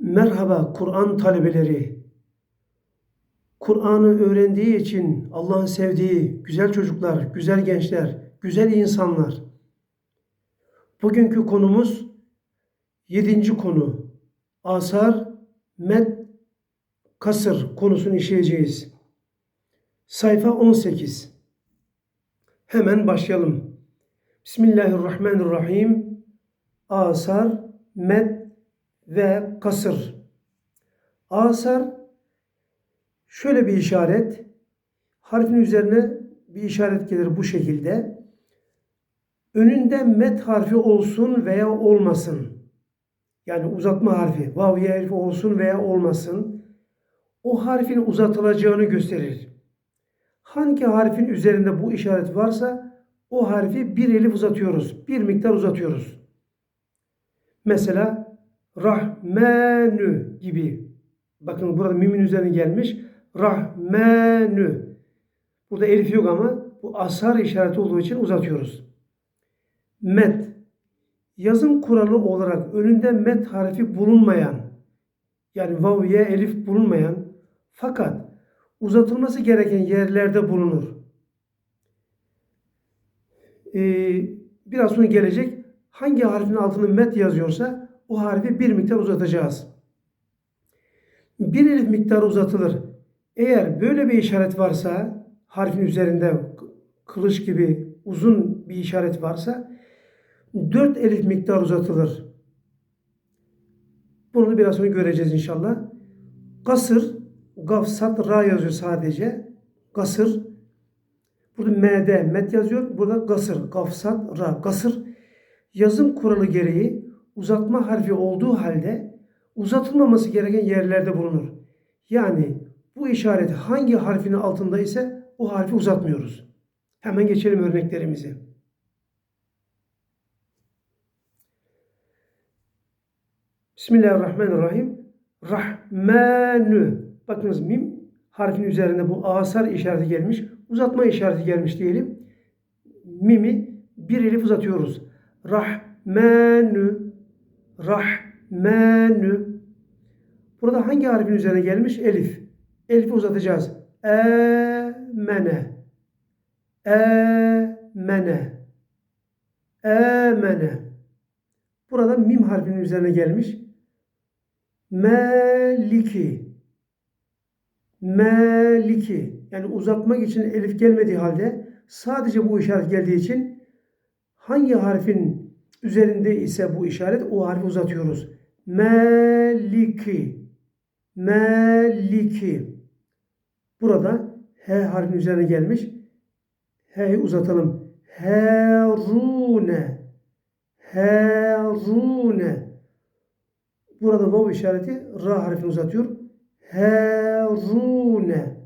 Merhaba Kur'an talebeleri. Kur'an'ı öğrendiği için Allah'ın sevdiği güzel çocuklar, güzel gençler, güzel insanlar. Bugünkü konumuz yedinci konu. Asar, med, kasır konusunu işleyeceğiz. Sayfa 18. Hemen başlayalım. Bismillahirrahmanirrahim. Asar, med ve kasır. Asar şöyle bir işaret. Harfin üzerine bir işaret gelir bu şekilde. Önünde met harfi olsun veya olmasın. Yani uzatma harfi, vav ya harfi olsun veya olmasın. O harfin uzatılacağını gösterir. Hangi harfin üzerinde bu işaret varsa o harfi bir elif uzatıyoruz. Bir miktar uzatıyoruz. Mesela Rahmenü gibi. Bakın burada mimin üzerine gelmiş. Rahmenü. Burada elif yok ama bu asar işareti olduğu için uzatıyoruz. Met. Yazım kuralı olarak önünde met harfi bulunmayan yani vav ye elif bulunmayan fakat uzatılması gereken yerlerde bulunur. Ee, biraz sonra gelecek hangi harfin altında met yazıyorsa o harfi bir miktar uzatacağız. Bir elif miktarı uzatılır. Eğer böyle bir işaret varsa harfin üzerinde kılıç gibi uzun bir işaret varsa dört elif miktar uzatılır. Bunu biraz sonra göreceğiz inşallah. Kasır, gafsat, ra yazıyor sadece. Kasır. Burada m'de met yazıyor. Burada gasır, gafsat, ra. Gasır yazım kuralı gereği uzatma harfi olduğu halde uzatılmaması gereken yerlerde bulunur. Yani bu işaret hangi harfin altında ise o harfi uzatmıyoruz. Hemen geçelim örneklerimize. Bismillahirrahmanirrahim. Rahmanü. Bakınız mim harfin üzerinde bu asar işareti gelmiş. Uzatma işareti gelmiş diyelim. Mimi bir elif uzatıyoruz. Rahmanü. Rahmanü. Burada hangi harfin üzerine gelmiş? Elif. Elif'i uzatacağız. Emene. Emene. Emene. Burada mim harfinin üzerine gelmiş. Meliki. Meliki. Yani uzatmak için elif gelmediği halde sadece bu işaret geldiği için hangi harfin üzerinde ise bu işaret o harfi uzatıyoruz. Meliki. Meliki. Burada H harfin üzerine gelmiş. H'yi uzatalım. Herune. Herune. Burada vav işareti ra harfini uzatıyor. Herune.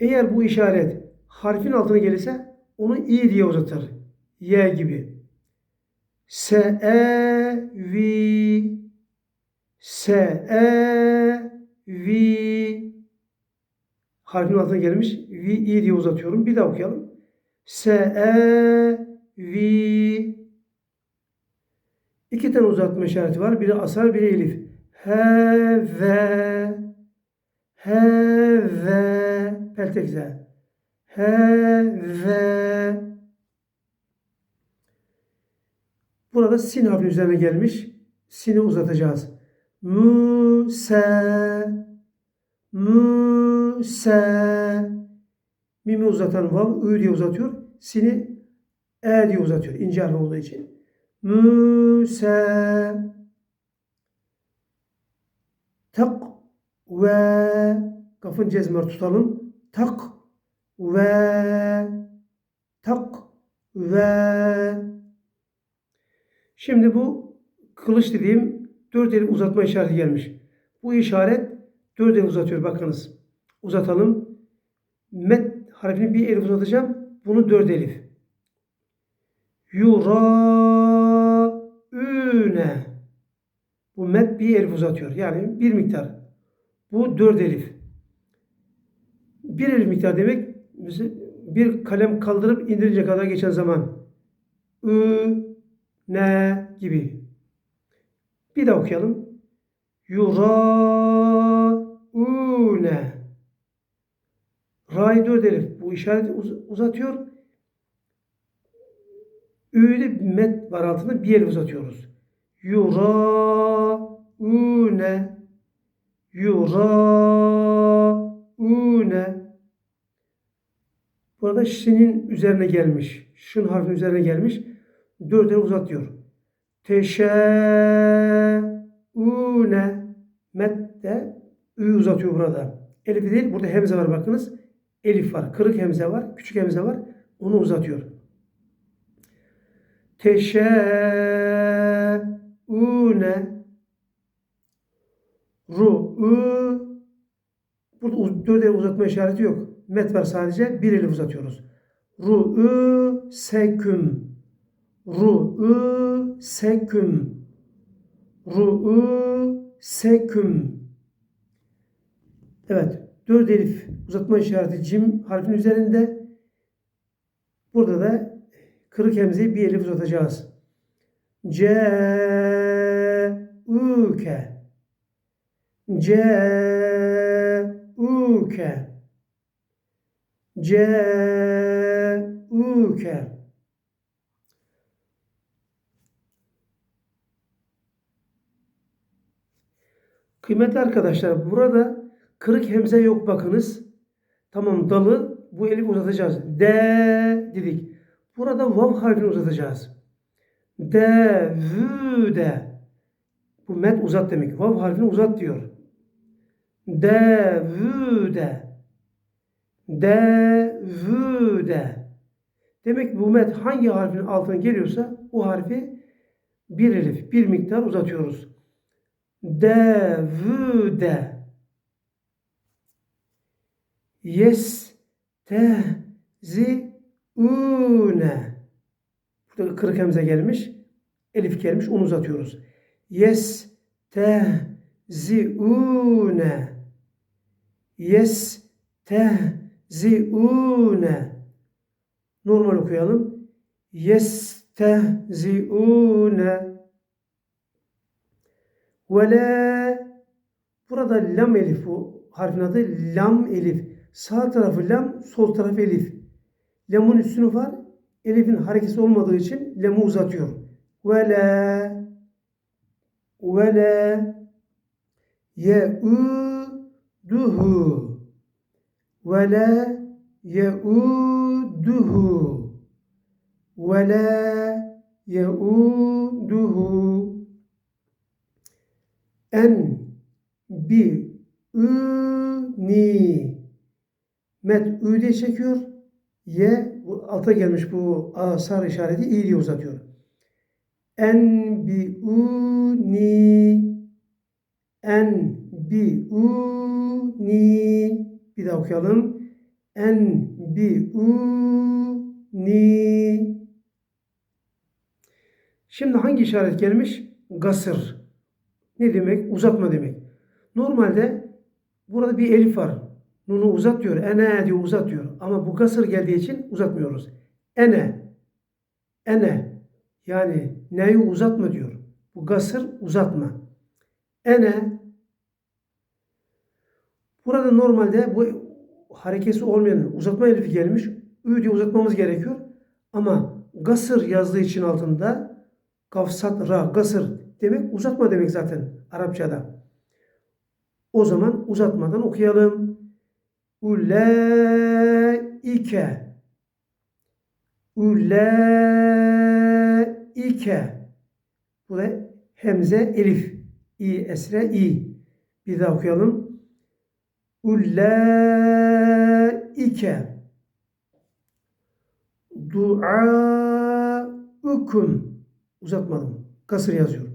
Eğer bu işaret harfin altına gelirse onu i diye uzatır. Y gibi. Se e vi se e vi harfin altına gelmiş. Vi i diye uzatıyorum. Bir daha okuyalım. Se e vi İki tane uzatma işareti var. Biri asar, biri elif. He ve he ve peltek ze. He ve Burada sin harfinin üzerine gelmiş. Sini uzatacağız. Mu se mu se Mimi uzatan vav ü diye uzatıyor. Sini e diye uzatıyor. İnce harf olduğu için. Musa tak ve kafın cezmer tutalım. Tak ve tak ve Şimdi bu kılıç dediğim dört eli uzatma işareti gelmiş. Bu işaret dört el uzatıyor bakınız. Uzatalım. Met harfini bir elif uzatacağım. Bunu dört elif. Yura üne. Bu met bir elif uzatıyor. Yani bir miktar. Bu dört elif. Bir elif miktar demek bir kalem kaldırıp indirince kadar geçen zaman. Ü, ne gibi. Bir daha okuyalım. Yuraune. Ra'yı dört elif. Bu işareti uz- uzatıyor. Ü'de met var altında bir elif uzatıyoruz. Yuraune. Yuraune. Burada şinin üzerine gelmiş. Şın harfinin üzerine gelmiş. Dört elif uzatıyor. Teşe'une. Met de ü uzatıyor burada. Elif değil. Burada hemze var bakınız. Elif var. Kırık hemze var. Küçük hemze var. Onu uzatıyor. Teşe'une. Ru. Ü. Burada elif uzatma işareti yok. Met var sadece. Bir elif uzatıyoruz. Ru. Ü. Seküm. Ru. Ü. Seküm. Ru. Ü. Seküm. Evet. Dört elif uzatma işareti cim harfinin üzerinde. Burada da kırık hemzeyi bir elif uzatacağız. C Üke C Üke C Üke Kıymetli arkadaşlar burada kırık hemze yok bakınız. Tamam dalı bu elif uzatacağız. D dedik. Burada vav harfini uzatacağız. D, vü de. Bu met uzat demek. Vav harfini uzat diyor. D, vü de. D, vü de. Demek ki bu met hangi harfin altına geliyorsa o harfi bir elif, bir miktar uzatıyoruz. D, vü de. Yes, te, zi, üne. Burada kırık hemze gelmiş. Elif gelmiş. Onu uzatıyoruz. Yes, te, zi, üne. Yes, te, zi, üne. Normal okuyalım. Yes, te, zi, üne. Ve la Burada lam elif bu harfin adı lam elif. Sağ tarafı lam, sol tarafı elif. Lamın üstünü var. Elif'in hareketi olmadığı için lamı uzatıyor. Ve la ve la ye'uduhu ve la ye'uduhu. Ve la ye'uduhu. En bi üni met ü'de çekiyor. Ye alta gelmiş bu asar işareti i diye uzatıyor. En bi uni en bi uni bir daha okuyalım. En bi uni Şimdi hangi işaret gelmiş? Gasır. Ne demek? Uzatma demek. Normalde burada bir elif var. Nunu uzat diyor. Ene diyor uzat diyor. Ama bu gasır geldiği için uzatmıyoruz. Ene. Ene. Yani neyi uzatma diyor. Bu gasır uzatma. Ene. Burada normalde bu harekesi olmayan uzatma elifi gelmiş. Ü diye uzatmamız gerekiyor. Ama gasır yazdığı için altında kafsat ra gasır demek uzatma demek zaten Arapçada. O zaman uzatmadan okuyalım. Ulaike Ulaike Bu da hemze elif. İ esre i. Bir daha okuyalım. Ulaike Duaukum Uzatmadım. Kasır yazıyor.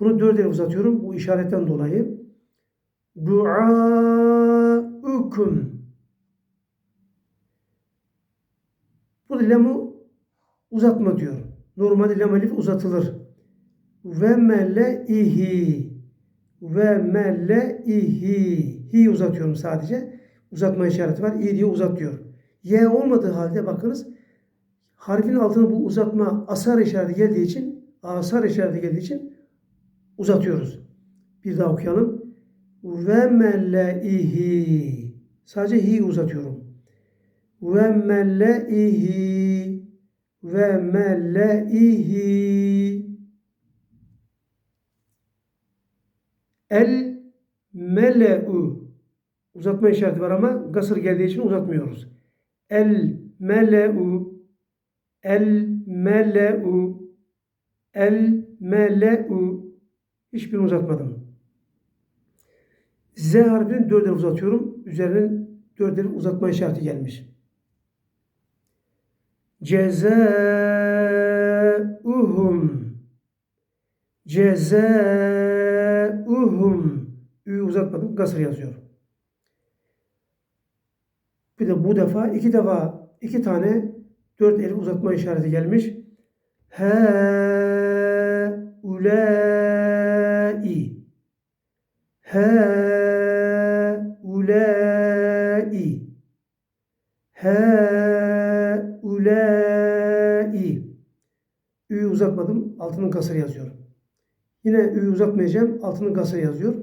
Bunu dört el uzatıyorum. Bu işaretten dolayı. Duaukum Burada lamı uzatma diyor. Normalde lam elif uzatılır. Ve mele ihi. Ve mele ihi. Hi uzatıyorum sadece. Uzatma işareti var. İ diye uzat diyor. Y olmadığı halde bakınız harfin altına bu uzatma asar işareti geldiği için asar işareti geldiği için uzatıyoruz. Bir daha okuyalım. Ve melleihi. Sadece hi uzatıyorum. Ve melleihi. Ve melleihi. El mele'u. Uzatma işareti var ama gasır geldiği için uzatmıyoruz. El mele'u. El mele'u. El mele'u. Hiçbirini uzatmadım. Z harfini dört uzatıyorum. Üzerine dört uzatma işareti gelmiş. Cezauhum. Cezauhum. Uzatmadım. Gasır yazıyor. Bir de bu defa iki defa iki tane dört elif uzatma işareti gelmiş. He ulai. He ulai. He ulai. Ü'yü uzatmadım. Altının kasırı yazıyor. Yine ü'yü uzatmayacağım. Altının kasırı yazıyor.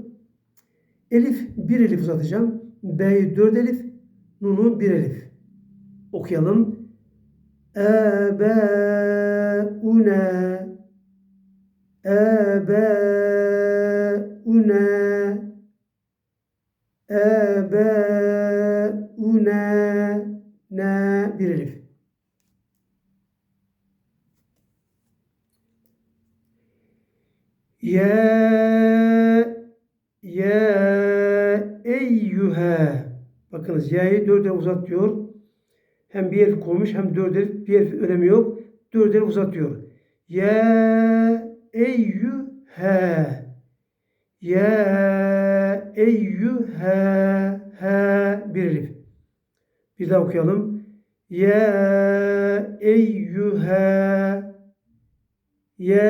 Elif bir elif uzatacağım. B'yi dört elif. Nunu bir elif. Okuyalım. Ebeune Ebeune Ebeune Ne bir elif. Ye Bakınız ya'yı dört elif uzat diyor. Hem bir elif koymuş hem dört elif. Bir elif önemi yok. Dört elif uzatıyor. Ya eyyühe Ya eyyühe he bir elif. Bir daha okuyalım. Ya eyyühe Ya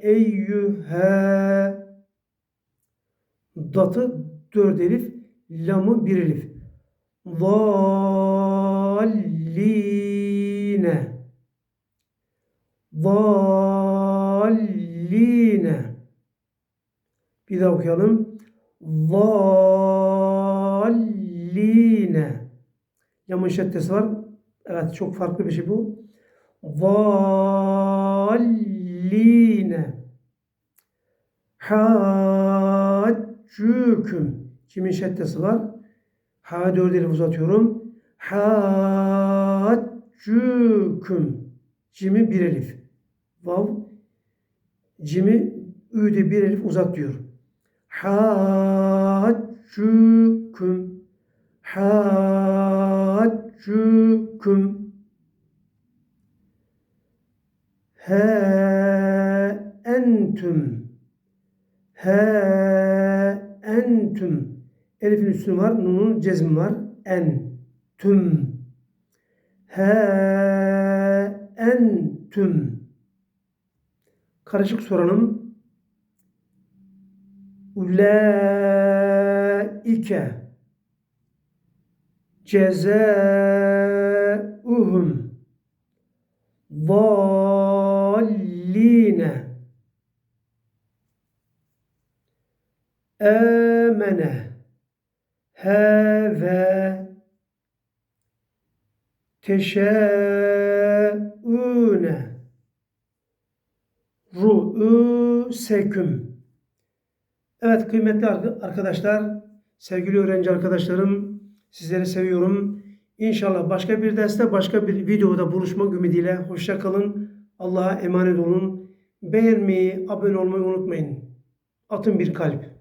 eyyühe Datı dört elif, lamı bir elif. Zalline Zalline Bir daha okuyalım. Zalline Lamın şeddesi var. Evet çok farklı bir şey bu. Zalline Haccüküm Cimin şeddesi var. Ha dört elif uzatıyorum. Haccüküm Cimi bir elif. Vav Cimi ü'de bir elif uzat diyor. Haccüküm Haccüküm He entüm He entüm Elif'in üstünü var. Nun'un cezmi var. En. Tüm. He. En. Tüm. Karışık soralım. Ulaike cezauhum dalline emene heve teşeune ru'useküm Evet kıymetli arkadaşlar, sevgili öğrenci arkadaşlarım, sizleri seviyorum. İnşallah başka bir derste, başka bir videoda buluşmak ümidiyle. Hoşça kalın. Allah'a emanet olun. Beğenmeyi, abone olmayı unutmayın. Atın bir kalp.